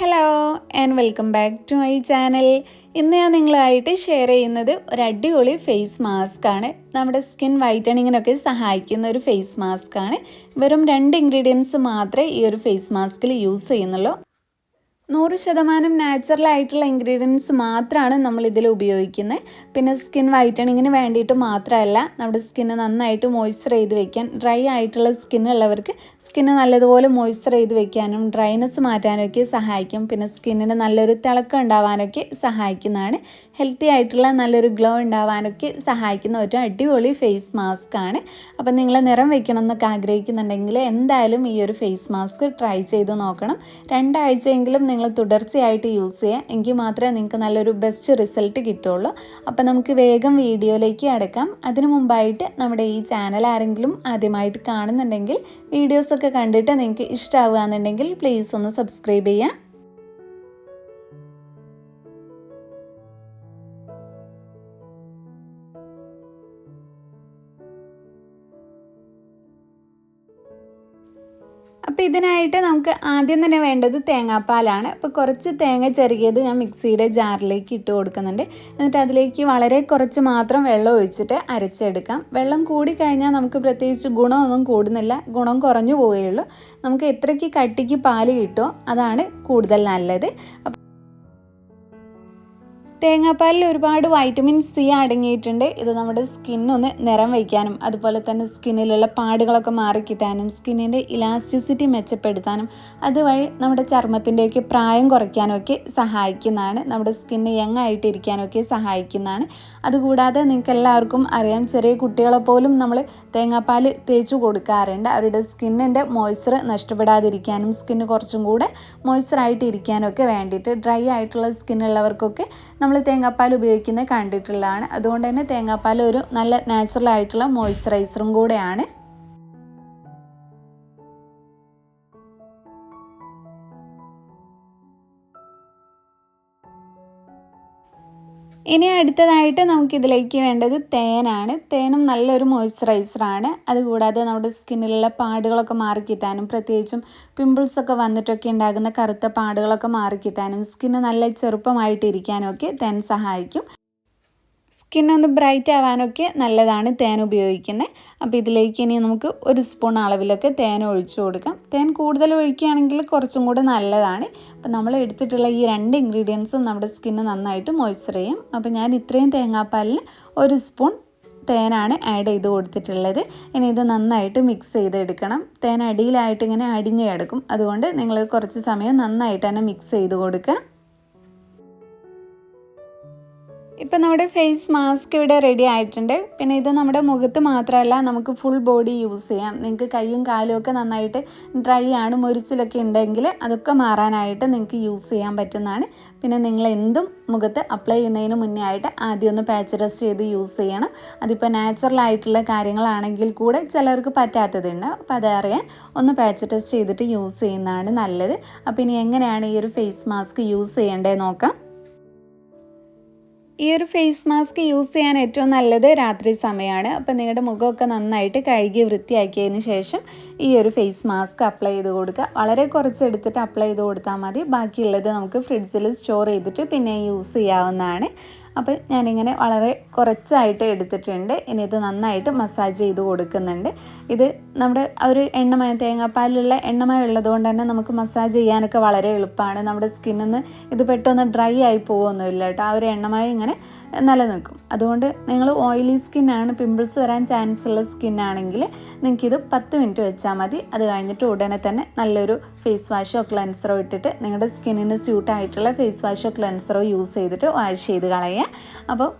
Hello and welcome back to my channel ഇന്ന് ഞാൻ നിങ്ങളായിട്ട് ഷെയർ ചെയ്യുന്നത് ഒരു അടിപൊളി ഫേസ് മാസ്ക് ആണ്. നമ്മുടെ സ്കിൻ വൈറ്റണിങ്ങിനൊക്കെ സഹായിക്കുന്ന ഒരു ഫേസ് മാസ്ക് ആണ്. വെറും രണ്ട് ഇൻഗ്രീഡിയൻസ് മാത്രമേ ഈ ഒരു ഫേസ് മാസ്കിൽ യൂസ് ചെയ്യുന്നുള്ളൂ. നൂറ് ശതമാനം നാച്ചുറൽ ആയിട്ടുള്ള ഇൻഗ്രീഡിയൻസ് മാത്രമാണ് നമ്മൾ ഇതിൽ ഉപയോഗിക്കുന്നത് പിന്നെ സ്കിൻ വൈറ്റണിങ്ങിന് വേണ്ടിയിട്ട് മാത്രമല്ല നമ്മുടെ സ്കിന്ന് നന്നായിട്ട് മോയ്സ്ചർ ചെയ്ത് വെക്കാൻ ഡ്രൈ ആയിട്ടുള്ള സ്കിന്നുള്ളവർക്ക് സ്കിന്ന് നല്ലതുപോലെ മോയ്സ്ചർ ചെയ്ത് വെക്കാനും ഡ്രൈനെസ് മാറ്റാനൊക്കെ സഹായിക്കും. പിന്നെ സ്കിന്നിന് നല്ലൊരു തിളക്കം ഉണ്ടാവാനൊക്കെ സഹായിക്കുന്നതാണ്. ഹെൽത്തി ആയിട്ടുള്ള നല്ലൊരു ഗ്ലോ ഉണ്ടാവാനൊക്കെ സഹായിക്കുന്ന ഒരു അടിപൊളി ഫേസ് മാസ്ക് ആണ്. അപ്പം നിങ്ങൾ നിറം വെക്കണം എന്നൊക്കെ ആഗ്രഹിക്കുന്നുണ്ടെങ്കിൽ എന്തായാലും ഈ ഒരു ഫേസ് മാസ്ക് ട്രൈ ചെയ്ത് നോക്കണം. രണ്ടാഴ്ചയെങ്കിലും നിങ്ങൾ തുടർച്ചയായിട്ട് യൂസ് ചെയ്യുക എങ്കിൽ മാത്രമേ നിങ്ങൾക്ക് നല്ലൊരു ബെസ്റ്റ് റിസൾട്ട് കിട്ടുള്ളൂ അപ്പോൾ നമുക്ക് വേഗം വീഡിയോയിലേക്ക് അടക്കാം. അതിനു മുമ്പായിട്ട് നമ്മുടെ ഈ ചാനൽ ആരെങ്കിലും ആദ്യമായിട്ട് കാണുന്നുണ്ടെങ്കിൽ വീഡിയോസൊക്കെ കണ്ടിട്ട് നിങ്ങൾക്ക് ഇഷ്ടമാവുകയെന്നുണ്ടെങ്കിൽ പ്ലീസ് ഒന്ന് സബ്സ്ക്രൈബ് ചെയ്യുക. അപ്പോൾ ഇതിനായിട്ട് നമുക്ക് ആദ്യം തന്നെ വേണ്ടത് തേങ്ങാപ്പാലാണ്. അപ്പോൾ കുറച്ച് തേങ്ങ ചെറുകിയത് ഞാൻ മിക്സിയുടെ ജാറിലേക്ക് ഇട്ട് കൊടുക്കുന്നുണ്ട്. എന്നിട്ട് അതിലേക്ക് വളരെ കുറച്ച് മാത്രം വെള്ളം ഒഴിച്ചിട്ട് അരച്ചെടുക്കാം. വെള്ളം കൂടി കഴിഞ്ഞാൽ നമുക്ക് പ്രത്യേകിച്ച് ഗുണമൊന്നും കൂടുന്നില്ല. ഗുണം കുറഞ്ഞു പോവുകയുള്ളൂ. നമുക്ക് എത്രയ്ക്ക് കട്ടിക്ക് പാൽ കിട്ടുമോ അതാണ് കൂടുതൽ നല്ലത്. തേങ്ങാപ്പാലിൽ ഒരുപാട് വൈറ്റമിൻ സി അടങ്ങിയിട്ടുണ്ട്. ഇത് നമ്മുടെ സ്കിന്നൊന്ന് നിറം വയ്ക്കാനും അതുപോലെ തന്നെ സ്കിന്നിലുള്ള പാടുകളൊക്കെ മാറിക്കിട്ടാനും സ്കിന്നിന്റെ ഇലാസ്റ്റിസിറ്റി മെച്ചപ്പെടുത്താനും അതുവഴി നമ്മുടെ ചർമ്മത്തിന്റെയൊക്കെ പ്രായം കുറയ്ക്കാനൊക്കെ സഹായിക്കുന്നതാണ്. നമ്മുടെ സ്കിന്ന് യങ് ആയിട്ടിരിക്കാനൊക്കെ സഹായിക്കുന്നതാണ്. അതുകൂടാതെ നിങ്ങൾക്ക് എല്ലാവർക്കും അറിയാം ചെറിയ കുട്ടികളെ പോലും നമ്മൾ തേങ്ങാപ്പാൽ തേച്ചു കൊടുക്കാറുണ്ട്. അവരുടെ സ്കിന്നിന്റെ മോയ്സ്ചർ നഷ്ടപ്പെടാതിരിക്കാനും സ്കിന്ന് കുറച്ചും കൂടെ മോയ്സ്ചറായിട്ട് ഇരിക്കാനും ഒക്കെ വേണ്ടിയിട്ട് ഡ്രൈ ആയിട്ടുള്ള സ്കിന്നുള്ളവർക്കൊക്കെ നമ്മൾ തേങ്ങാപ്പാൽ ഉപയോഗിക്കുന്നത് കണ്ടിട്ടുള്ളതാണ്. അതുകൊണ്ട് തന്നെ തേങ്ങാപ്പാൽ ഒരു നല്ല നാച്ചുറൽ ആയിട്ടുള്ള മോയ്സ്ചറൈസറും കൂടെയാണ് ഇനി അടുത്തതായിട്ട് നമുക്കിതിലേക്ക് വേണ്ടത് തേനാണ്. തേനും നല്ലൊരു മോയ്സ്ചറൈസറാണ്. അതുകൂടാതെ നമ്മുടെ സ്കിന്നിലുള്ള പാടുകളൊക്കെ മാറിക്കിട്ടാനും പ്രത്യേകിച്ചും പിമ്പിൾസൊക്കെ വന്നിട്ടൊക്കെ ഉണ്ടാകുന്ന കറുത്ത പാടുകളൊക്കെ മാറിക്കിട്ടാനും സ്കിന്ന് നല്ല ചെറുപ്പമായിട്ടിരിക്കാനും ഒക്കെ തേൻ സഹായിക്കും. സ്കിന്നൊന്ന് ബ്രൈറ്റ് ആവാനൊക്കെ നല്ലതാണ് തേൻ ഉപയോഗിക്കുന്നത് അപ്പോൾ ഇതിലേക്ക് ഇനി നമുക്ക് ഒരു സ്പൂൺ അളവിലൊക്കെ തേൻ ഒഴിച്ചു കൊടുക്കാം. തേൻ കൂടുതൽ ഒഴിക്കുകയാണെങ്കിൽ കുറച്ചും കൂടെ നല്ലതാണ്. അപ്പോൾ നമ്മൾ എടുത്തിട്ടുള്ള ഈ രണ്ട് ഇൻഗ്രീഡിയൻസും നമ്മുടെ സ്കിന്ന് നന്നായിട്ട് മോയ്സ്ചർ ചെയ്യും. അപ്പോൾ ഞാൻ ഇത്രയും തേങ്ങാപ്പാലിൽ ഒരു സ്പൂൺ തേനാണ് ആഡ് ചെയ്ത് കൊടുത്തിട്ടുള്ളത്. ഇനി ഇത് നന്നായിട്ട് മിക്സ് ചെയ്തെടുക്കണം. തേൻ അടിയിലായിട്ട് ഇങ്ങനെ അടിഞ്ഞ് കിടക്കും. അതുകൊണ്ട് നിങ്ങൾ കുറച്ച് സമയം നന്നായിട്ട് തന്നെ മിക്സ് ചെയ്ത് കൊടുക്കുക. ഇപ്പം നമ്മുടെ ഫേസ് മാസ്ക് ഇവിടെ റെഡി ആയിട്ടുണ്ട്. പിന്നെ ഇത് നമ്മുടെ മുഖത്ത് മാത്രമല്ല നമുക്ക് ഫുൾ ബോഡി യൂസ് ചെയ്യാം. നിങ്ങൾക്ക് കൈയും കാലും ഒക്കെ നന്നായിട്ട് ഡ്രൈ ആണ് മുരിച്ചിലൊക്കെ ഉണ്ടെങ്കിൽ അതൊക്കെ മാറാനായിട്ട് നിങ്ങൾക്ക് യൂസ് ചെയ്യാൻ പറ്റുന്നതാണ്. പിന്നെ നിങ്ങൾ എന്തും മുഖത്ത് അപ്ലൈ ചെയ്യുന്നതിന് മുന്നേ ആയിട്ട് ആദ്യം ഒന്ന് പാച്ച് റെസ്റ്റ് ചെയ്ത് യൂസ് ചെയ്യണം. അതിപ്പോൾ നാച്ചുറൽ ആയിട്ടുള്ള കാര്യങ്ങളാണെങ്കിൽ കൂടെ ചിലർക്ക് പറ്റാത്തതുണ്ട്. അപ്പോൾ അതറിയാൻ ഒന്ന് പാച്ച് ടെസ്റ്റ് ചെയ്തിട്ട് യൂസ് ചെയ്യുന്നതാണ് നല്ലത്. അപ്പോൾ ഇനി എങ്ങനെയാണ് ഈ ഒരു ഫേസ് മാസ്ക് യൂസ് ചെയ്യേണ്ടത് നോക്കാം. ഈ ഒരു ഫേസ് മാസ്ക് യൂസ് ചെയ്യാൻ ഏറ്റവും നല്ലത് രാത്രി സമയമാണ് അപ്പോൾ നിങ്ങളുടെ മുഖമൊക്കെ നന്നായിട്ട് കഴുകി വൃത്തിയാക്കിയതിന് ശേഷം ഈ ഒരു ഫേസ് മാസ്ക് അപ്ലൈ ചെയ്ത് കൊടുക്കുക. വളരെ കുറച്ച് എടുത്തിട്ട് അപ്ലൈ ചെയ്ത് കൊടുത്താൽ മതി. ബാക്കിയുള്ളത് നമുക്ക് ഫ്രിഡ്ജിൽ സ്റ്റോർ ചെയ്തിട്ട് പിന്നെ യൂസ് ചെയ്യാവുന്നതാണ്. അപ്പോൾ ഞാനിങ്ങനെ വളരെ കുറച്ചായിട്ട് എടുത്തിട്ടുണ്ട്. ഇനി ഇത് നന്നായിട്ട് മസാജ് ചെയ്ത് കൊടുക്കുന്നുണ്ട്. ഇത് നമ്മുടെ ഒരു എണ്ണമയ തേങ്ങാപ്പാലിലുള്ള എണ്ണമയ ഉള്ളതുകൊണ്ട് തന്നെ നമുക്ക് മസാജ് ചെയ്യാനൊക്കെ വളരെ എളുപ്പമാണ്. നമ്മുടെ സ്കിന്നിൽ നിന്ന് ഇത് പെട്ടെന്ന് ഡ്രൈ ആയി പോകുമൊന്നുമില്ല കേട്ടോ. ആ ഒരു എണ്ണമയ ഇങ്ങനെ നിലനിൽക്കും. അതുകൊണ്ട് നിങ്ങൾ ഓയിലി സ്കിന്നാണ് പിമ്പിൾസ് വരാൻ ചാൻസ് ഉള്ള സ്കിന്നാണെങ്കിൽ നിങ്ങൾക്കിത് പത്ത് മിനിറ്റ് വെച്ചാൽ മതി. അത് കഴിഞ്ഞിട്ട് ഉടനെ തന്നെ നല്ലൊരു ഫേസ് വാഷോ ക്ലെൻസറോ ഇട്ടിട്ട് നിങ്ങളുടെ സ്കിന്നിന് സ്യൂട്ടായിട്ടുള്ള ഫേസ് വാഷോ ക്ലെൻസറോ യൂസ് ചെയ്തിട്ട് വാഷ് ചെയ്ത് കളയുക. അപ്പോൾ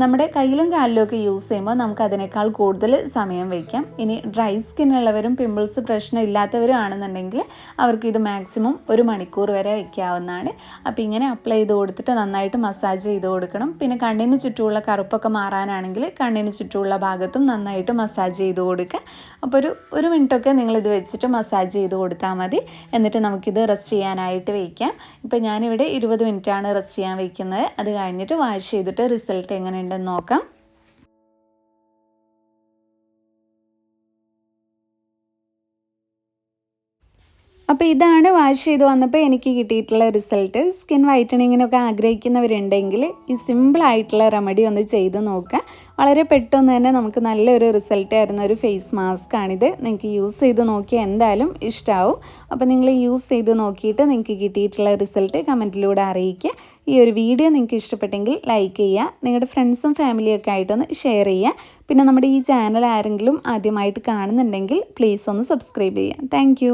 നമ്മുടെ കയ്യിലും കാലിലും ഒക്കെ യൂസ് ചെയ്യുമ്പോൾ നമുക്ക് അതിനേക്കാൾ കൂടുതൽ സമയം വയ്ക്കാം. ഇനി ഡ്രൈ സ്കിൻ ഉള്ളവരും പിമ്പിൾസ് പ്രശ്നം ഇല്ലാത്തവരും ആണെന്നുണ്ടെങ്കിൽ അവർക്ക് ഇത് മാക്സിമം ഒരു മണിക്കൂർ വരെ വയ്ക്കാവുന്നതാണ്. അപ്പോൾ ഇങ്ങനെ അപ്ലൈ ചെയ്ത് കൊടുത്തിട്ട് നന്നായിട്ട് മസാജ് ചെയ്ത് കൊടുക്കണം. പിന്നെ കണ്ണിന് ചുറ്റുമുള്ള കറുപ്പൊക്കെ മാറാനാണെങ്കിൽ കണ്ണിന് ചുറ്റുമുള്ള ഭാഗത്തും നന്നായിട്ട് മസാജ് ചെയ്ത് കൊടുക്കുക. അപ്പോൾ ഒരു ഒരു മിനിറ്റൊക്കെ നിങ്ങളിത് വെച്ചിട്ട് മസാജ് ചെയ്ത് കൊടുത്താൽ മതി. എന്നിട്ട് നമുക്കിത് റെസ്റ്റ് ചെയ്യാനായിട്ട് വയ്ക്കാം. ഇപ്പോൾ ഞാനിവിടെ ഇരുപത് മിനിറ്റാണ് റെസ്റ്റ് ചെയ്യാൻ വയ്ക്കുന്നത്. അത് കഴിഞ്ഞിട്ട് വാഷ് ചെയ്തിട്ട് റിസൾട്ട് എങ്ങനെയുണ്ടെന്ന് നോക്കാം. അപ്പോൾ ഇതാണ് വാഷ് ചെയ്ത് വന്നപ്പോൾ എനിക്ക് കിട്ടിയിട്ടുള്ള റിസൾട്ട് സ്കിൻ വൈറ്റണിങ്ങിനൊക്കെ ആഗ്രഹിക്കുന്നവരുണ്ടെങ്കിൽ ഈ സിമ്പിളായിട്ടുള്ള റെമഡി ഒന്ന് ചെയ്ത് നോക്കുക. വളരെ പെട്ടെന്ന് തന്നെ നമുക്ക് നല്ലൊരു റിസൾട്ട് ആയിരുന്ന ഒരു ഫേസ് മാസ്ക് ആണിത്. നിങ്ങൾക്ക് യൂസ് ചെയ്ത് നോക്കിയാൽ എന്തായാലും ഇഷ്ടമാവും അപ്പോൾ നിങ്ങൾ യൂസ് ചെയ്ത് നോക്കിയിട്ട് നിങ്ങൾക്ക് കിട്ടിയിട്ടുള്ള റിസൾട്ട് കമന്റിലൂടെ അറിയിക്കുക. ഈ ഒരു വീഡിയോ നിങ്ങൾക്ക് ഇഷ്ടപ്പെട്ടെങ്കിൽ ലൈക്ക് ചെയ്യുക. നിങ്ങളുടെ ഫ്രണ്ട്സും ഫാമിലിയൊക്കെ ആയിട്ടൊന്ന് ഷെയർ ചെയ്യുക. പിന്നെ നമ്മുടെ ഈ ചാനൽ ആരെങ്കിലും ആദ്യമായിട്ട് കാണുന്നുണ്ടെങ്കിൽ പ്ലീസ് ഒന്ന് സബ്സ്ക്രൈബ് ചെയ്യുക. താങ്ക്